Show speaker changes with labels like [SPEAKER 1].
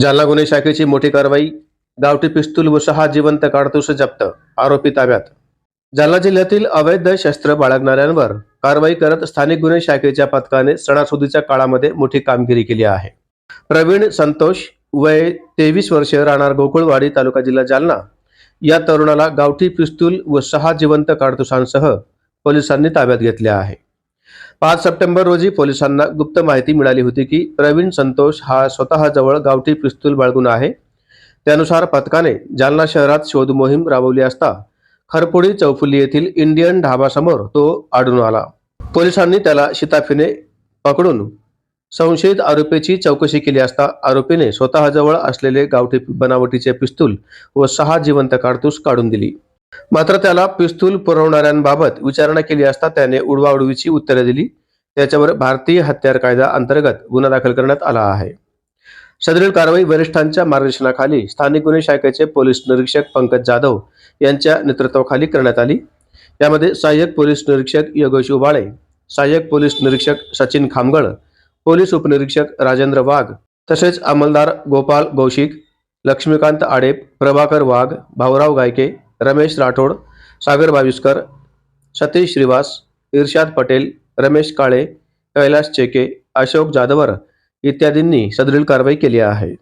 [SPEAKER 1] जालना गुन्हे शाखेची मोठी कारवाई गावठी पिस्तूल व सहा जिवंत काडतुस जप्त आरोपी ताब्यात. जालना जिल्ह्यातील अवैध शस्त्र बाळगणाऱ्यांवर कारवाई करत स्थानिक गुन्हे शाखेच्या पथकाने सणासुदीच्या काळामध्ये मोठी कामगिरी केली आहे. प्रवीण संतोष वय तेवीस वर्ष राहणार गोकुळवाडी तालुका जिल्हा जालना. या तरुणाला गावठी पिस्तूल व सहा जिवंत काडतुसांसह पोलिसांनी ताब्यात घेतले आहे. पाच सप्टेंबर रोजी पोलिसांना गुप्त माहिती मिळाली होती की प्रवीण संतोष हा स्वतःजवळ गावठी पिस्तूल बाळगून आहे. त्यानुसार पथकाने जालना शहरात शोध मोहीम राबवली असता खरपुडी चौफुली येथील इंडियन ढाबासमोर तो आढळून आला. पोलिसांनी त्याला शिताफीने पकडून संशयित आरोपीची चौकशी केली असता आरोपीने स्वतःजवळ असलेले गावठी बनावटीचे पिस्तूल व सहा जिवंत काढतूस काढून दिली. मात्र त्याला पिस्तूल पुरवणाऱ्यांबाबत विचारणा केली असता त्याने उडवाउडवीची उत्तरे दिली. त्याच्यावर भारतीय हत्यार कायदा अंतर्गत गुन्हा दाखल करण्यात आला आहे. सदरील कारवाई वरिष्ठांच्या मार्गदर्शनाखाली स्थानिक गुन्हे शाखेचे पोलीस निरीक्षक पंकज जाधव यांच्या नेतृत्वाखाली करण्यात आली. यामध्ये सहाय्यक पोलीस निरीक्षक योगेश उबाळे सहाय्यक पोलीस निरीक्षक सचिन खामगळ पोलीस उपनिरीक्षक राजेंद्र वाघ तसेच अंमलदार गोपाल गौशिक लक्ष्मीकांत आडेप प्रभाकर वाघ भाऊराव गायके रमेश राठोड सागर बाविस्कर सतीश श्रीवास इर्शाद पटेल रमेश काळे कैलास चेके अशोक जाधवर इत्यादींनी सदरील कारवाई केली आहे.